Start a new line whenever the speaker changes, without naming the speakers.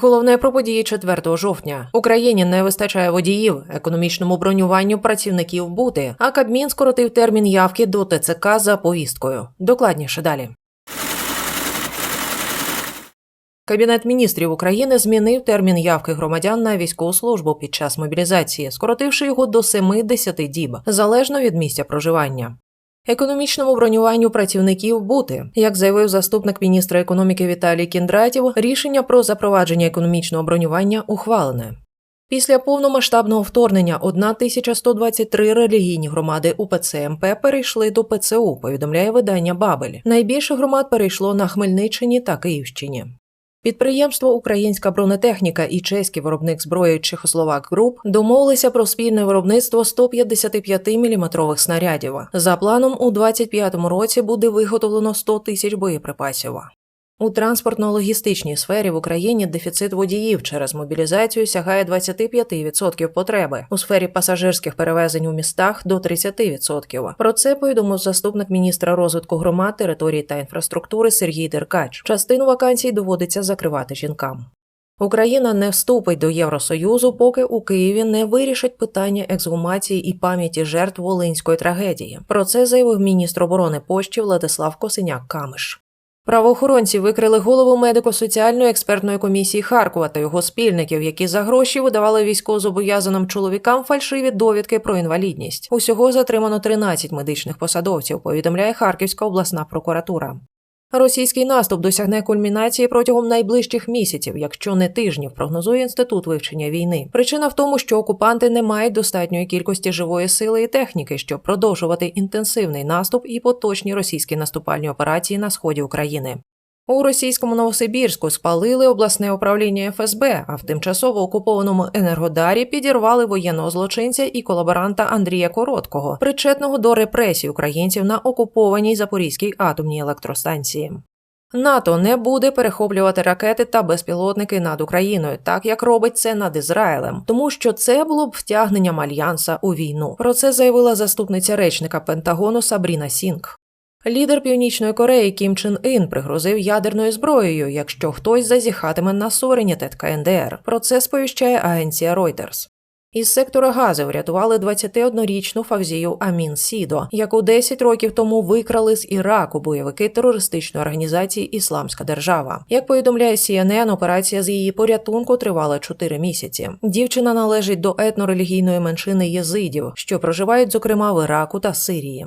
Головне про події 4 жовтня. Україні не вистачає водіїв, економічному бронюванню працівників бути, а Кабмін скоротив термін явки до ТЦК за повісткою. Докладніше далі. Кабінет міністрів України змінив термін явки громадян на військову службу під час мобілізації, скоротивши його до 7-10 діб, залежно від місця проживання. Економічному бронюванню працівників бути, як заявив заступник міністра економіки Віталій Кіндратів, рішення про запровадження економічного бронювання ухвалене. Після повномасштабного вторгнення 1123 релігійні громади УПЦ МП перейшли до ПЦУ, повідомляє видання Бабель. Найбільше громад перейшло на Хмельниччині та Київщині. Підприємство Українська бронетехніка і чеський виробник зброї Чехословак Груп домовилися про спільне виробництво 155-мм снарядів. За планом, у 2025 році буде виготовлено 100 тисяч боєприпасів. У транспортно-логістичній сфері в Україні дефіцит водіїв через мобілізацію сягає 25% потреби. У сфері пасажирських перевезень у містах до 30%. Про це повідомив заступник міністра розвитку громад, території та інфраструктури Сергій Деркач. Частину вакансій доводиться закривати жінкам. Україна не вступить до Євросоюзу, поки у Києві не вирішать питання ексгумації і пам'яті жертв волинської трагедії. Про це заявив міністр оборони Польщі Владислав Косиняк Камиш. Правоохоронці викрили голову медико-соціальної експертної комісії Харкова та його спільників, які за гроші видавали військовозобов'язаним чоловікам фальшиві довідки про інвалідність. Усього затримано 13 медичних посадовців. Повідомляє Харківська обласна прокуратура. Російський наступ досягне кульмінації протягом найближчих місяців, якщо не тижнів, прогнозує інститут вивчення війни. Причина в тому, що окупанти не мають достатньої кількості живої сили і техніки, щоб продовжувати інтенсивний наступ і поточні російські наступальні операції на сході України. У російському Новосибірську спалили обласне управління ФСБ, а в тимчасово окупованому Енергодарі підірвали воєнного злочинця і колаборанта Андрія Короткого, причетного до репресій українців на окупованій Запорізькій атомній електростанції. НАТО не буде перехоплювати ракети та безпілотники над Україною, так як робить це над Ізраїлем, тому що це було б втягненням альянса у війну. Про це заявила заступниця речника Пентагону Сабріна Сінг. Лідер Північної Кореї Кім Чен Ін пригрозив ядерною зброєю, якщо хтось зазіхатиме на суверенітет КНДР. Про це сповіщає агенція Reuters. Із сектора газу врятували 21-річну Фавзію Амін Сідо, яку 10 років тому викрали з Іраку бойовики терористичної організації Ісламська держава. Як повідомляє CNN, операція з її порятунку тривала 4 місяці. Дівчина належить до етнорелігійної меншини єзидів, що проживають, зокрема, в Іраку та Сирії.